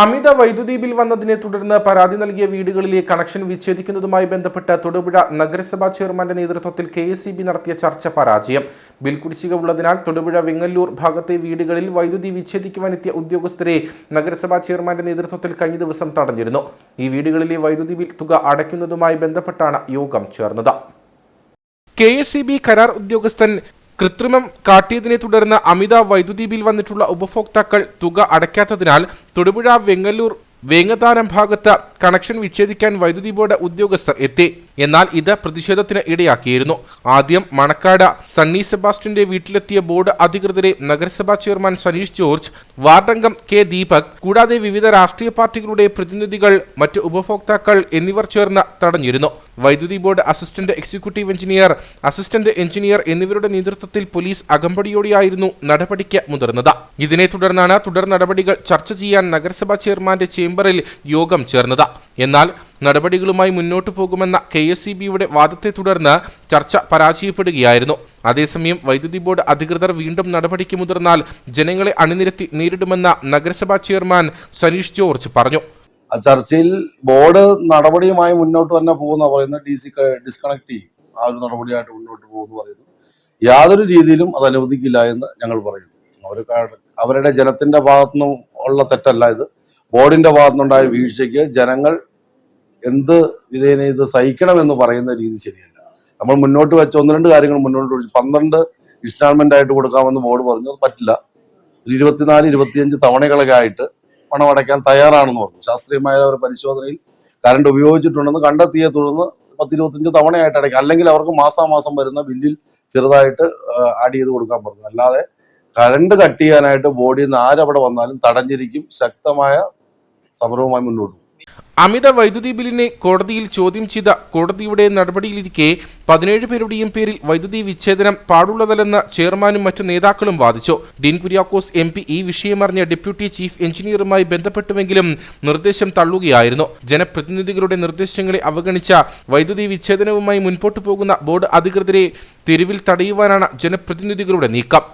അമിത വൈദ്യുതി ബിൽ വന്നതിനെ തുടർന്ന് പരാതി നൽകിയ വീടുകളിലെ കണക്ഷൻ വിച്ഛേദിക്കുന്നതുമായി ബന്ധപ്പെട്ട് തൊടുപുഴ നഗരസഭാ ചെയർമാന്റെ നേതൃത്വത്തിൽ കെ നടത്തിയ ചർച്ച പരാജയം. ബിൽ കുടിശ്ശിക ഉള്ളതിനാൽ തൊടുപുഴ വെങ്ങല്ലൂർ ഭാഗത്തെ വീടുകളിൽ വൈദ്യുതി വിച്ഛേദിക്കുവാനെത്തിയ ഉദ്യോഗസ്ഥരെ നഗരസഭാ ചെയർമാന്റെ നേതൃത്വത്തിൽ കഴിഞ്ഞ ദിവസം തടഞ്ഞിരുന്നു. ഈ വീടുകളിലെ വൈദ്യുതി ബിൽ തുക അടയ്ക്കുന്നതുമായി ബന്ധപ്പെട്ടാണ് യോഗം ചേർന്നത്. കെ കരാർ ഉദ്യോഗസ്ഥൻ കൃത്രിമം കാട്ടിയതിനെ തുടർന്ന് അമിത വൈദ്യുതി ബിൽ വന്നിട്ടുള്ള ഉപഭോക്താക്കൾ തുക അടയ്ക്കാത്തതിനാൽ തൊടുപുഴ വെങ്ങല്ലൂർ വേങ്ങതാനം ഭാഗത്ത് കണക്ഷൻ വിച്ഛേദിക്കാൻ വൈദ്യുതി ബോർഡ് ഉദ്യോഗസ്ഥർ എത്തി. എന്നാൽ ഇത് പ്രതിഷേധത്തിന് ഇടയാക്കിയിരുന്നു. ആദ്യം മണക്കാട് സണ്ണി സെബാസ്റ്റ്യന്റെ വീട്ടിലെത്തിയ ബോർഡ് അധികൃതരെ നഗരസഭാ ചെയർമാൻ സനീഷ് ജോർജ് വാർഡംഗം കെ ദീപക് കൂടാതെ വിവിധ രാഷ്ട്രീയ പാർട്ടികളുടെ പ്രതിനിധികൾ മറ്റ് ഉപഭോക്താക്കൾ എന്നിവർ ചേർന്ന് തടഞ്ഞിരുന്നു. വൈദ്യുതി board assistant executive engineer assistant engineer എന്നിവരുടെ നേതൃത്വത്തിൽ പോലീസ് അകമ്പടിയോടെയായിരുന്നു നടപടിക്ക് മുതിർന്നത്. ഇതിനെ തുടർന്നാണ് തുടർ നടപടികൾ ചർച്ച ചെയ്യാൻ നഗരസഭാ ചെയർമാന്റെ ചേംബറിൽ യോഗം ചേർന്നത്. എന്നാൽ നടപടികളുമായി മുന്നോട്ടു പോകുമെന്ന കെ എസ് സി ബിയുടെ വാദത്തെ തുടർന്ന് ചർച്ച പരാജയപ്പെടുകയായിരുന്നു. അതേസമയം വൈദ്യുതി ബോർഡ് അധികൃതർ വീണ്ടും നടപടിക്ക് മുതിർന്നാൽ ജനങ്ങളെ അണിനിരത്തി നേരിടുമെന്ന നഗരസഭാ ചെയർമാൻ സനീഷ് ജോർജ് പറഞ്ഞു. ചർച്ചയിൽ ബോർഡ് നടപടിയുമായി മുന്നോട്ട് തന്നെ പോകുന്ന പറയുന്നത് ഡി സി ഡിസ്കണക്ട് ചെയ്യും. ആ ഒരു നടപടിയായിട്ട് മുന്നോട്ട് പോകുന്നു പറയുന്നു. യാതൊരു രീതിയിലും അത് അനുവദിക്കില്ല എന്ന് ഞങ്ങൾ പറയുന്നു. അവർ അവരുടെ ജനത്തിന്റെ ഭാഗത്തുനിന്നും ഉള്ള തെറ്റല്ല ഇത്. ബോർഡിന്റെ ഭാഗത്തുനിന്നുണ്ടായ വീഴ്ചയ്ക്ക് ജനങ്ങൾ എന്ത് വിധേന ഇത് സഹിക്കണമെന്ന് പറയുന്ന രീതി ശരിയല്ല. നമ്മൾ മുന്നോട്ട് വെച്ച ഒന്ന് രണ്ട് കാര്യങ്ങൾ മുന്നോട്ട് വെച്ചു പന്ത്രണ്ട് ഇൻസ്റ്റാൾമെന്റ് ആയിട്ട് കൊടുക്കാമെന്ന് ബോർഡ് പറഞ്ഞു. അത് പറ്റില്ല. ഒരു ഇരുപത്തിനാല് ഇരുപത്തിയഞ്ച് തവണകളൊക്കെ ആയിട്ട് പണം അടയ്ക്കാൻ തയ്യാറാണെന്ന് പറഞ്ഞു. ശാസ്ത്രീയമായ ഒരു പരിശോധനയിൽ കറണ്ട് ഉപയോഗിച്ചിട്ടുണ്ടെന്ന് കണ്ടെത്തിയെ തുടർന്ന് പത്ത് ഇരുപത്തഞ്ച് തവണയായിട്ട് അടയ്ക്കുക അല്ലെങ്കിൽ അവർക്ക് മാസാമാസം വരുന്ന ബില്ലിൽ ചെറുതായിട്ട് ആഡ് ചെയ്ത് കൊടുക്കാൻ പറഞ്ഞു. അല്ലാതെ കറണ്ട് കട്ട് ചെയ്യാനായിട്ട് ബോഡിയിൽ നിന്ന് ആരവിടെ വന്നാലും തടഞ്ഞിരിക്കും. ശക്തമായ സമരവുമായി മുന്നോട്ട് അമിത വൈദ്യുതി ബില്ലിനെ കോടതിയിൽ ചോദ്യം ചെയ്ത കോടതിയുടെ നടപടിയിലിരിക്കെ പതിനേഴ് പേരുടെയും പേരിൽ വൈദ്യുതി വിച്ഛേദനം പാടുള്ളതല്ലെന്ന് ചെയർമാനും മറ്റു നേതാക്കളും വാദിച്ചു. ഡീൻ കുര്യാക്കോസ് എം ഈ വിഷയമറിഞ്ഞ ഡെപ്യൂട്ടി ചീഫ് എഞ്ചിനീയറുമായി ബന്ധപ്പെട്ടുവെങ്കിലും നിർദ്ദേശം തള്ളുകയായിരുന്നു. ജനപ്രതിനിധികളുടെ നിർദ്ദേശങ്ങളെ അവഗണിച്ച വൈദ്യുതി വിച്ഛേദനവുമായി മുൻപോട്ടു പോകുന്ന ബോർഡ് അധികൃതരെ തെരുവിൽ തടയുവാനാണ് ജനപ്രതിനിധികളുടെ നീക്കം.